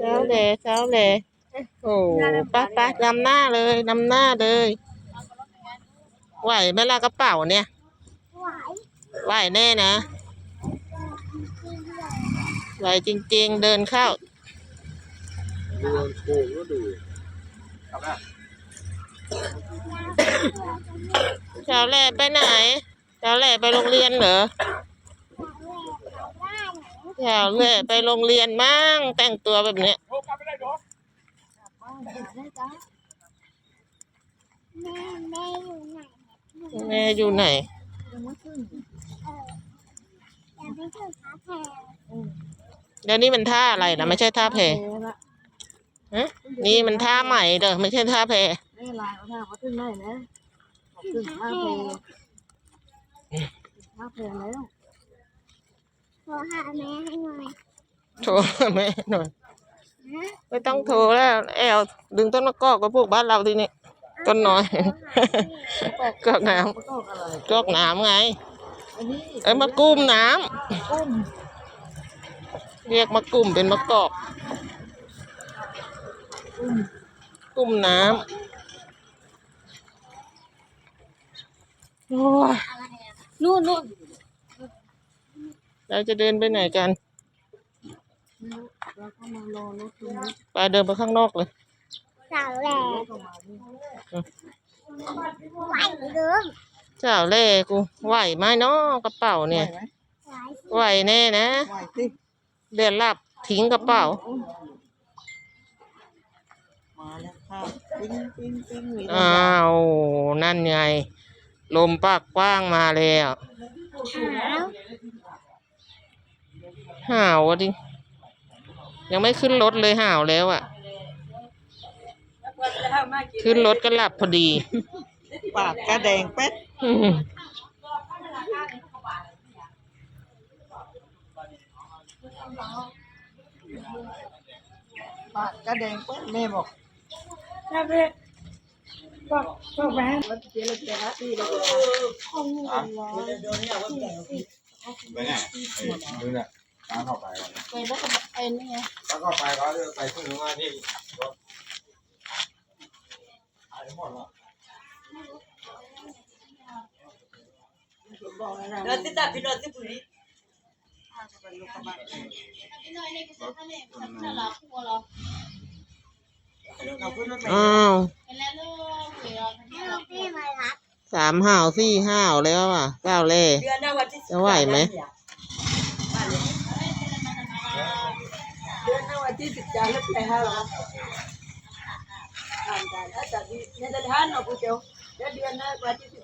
เช้าเลยเช้าเลยโอ้ป้าป้านำหน้าเลยนำหน้าเลย ไหวไหมล่ะกระเป๋าเนี่ย ไหวไหวแน่นะ ไหวจริง ๆ เดินเข้า ดูโกงก็ดูครับนะเช้าแหล่ไปไหนเช้าแหล่ไปโรงเรียนเหรอ เช้าแหล่ไปโรงเรียนมั่งแต่งตัวแบบเนี้ยแม่แม่อยู่ไหนแม่อยู่ไหนเอออย่าไปถึงขาแพงแล้วนี่มันท่าอะไรนะไม่ใช่ท่าแพฮะนี่มันท่าใหม่เด้อไม่ใช่ท่าแพนี่ลายเขาท่าเขาขึ้นได้นะขึ้นท่าเพลท่าเพแล้ว โทรหาแม่ให้หน่อยโทรแม่หน่อย นะไม่ต้องโทรแล้ว แอลดึงต้นมะกอกก็พวกบ้านเราทีนี้ ต้นน้อย กอกน้เขาตอกอะไรำกอกน้ำไง อันนี้เอ้ยมะกุ้มน้กุ้มำเรียกมะกุ้มเป็นมะกอกกุ้มกุ้มน้ำโอ้ยนู่นนู่น เราจะเดินไปไหนกันเราเข้ามารอรถตรงนี้ไปเดินไปข้างนอกเลยสาวแหล่เข้ามานี่ไหวเดิมเจ้าเล่กูไหวไหมเนาะกระเป๋าเนี่ย ไหวไหมไหวไหวแน่นะ ไหวสิเดินหลับทิ้งกระเป๋า มาแล้วค่ะปิ้งปิ้งปิ้งหวีอ้าว นั่นไง ลมปากกว้างมาแล้ว ขาว ห่าวอะดิ ยังไม่ขึ้นรถเลยห่าวแล้วอะขึ้นรถก็หลับพอดี ปากกระแดงแป๊ดอืมปากกระแดงแป๊ดแม่บอกคงอยู่ร้อนไปไหนดูเนี่ยตา มเข้าไปก่อนไปแล้วก็ไปนี่ไงแล้วก็ไปก็ไปขึ้นมาที่รถหายหมดแล้วเราติดตามพี่นนท์ที่ปุรีอ้าวเราพี่มารับสามห่าวสี่ห่าวแล้วอะเจ้าเล่เดือนหน้าวันที่จะไหวไหม เดือนหน้าวันที่สิบจ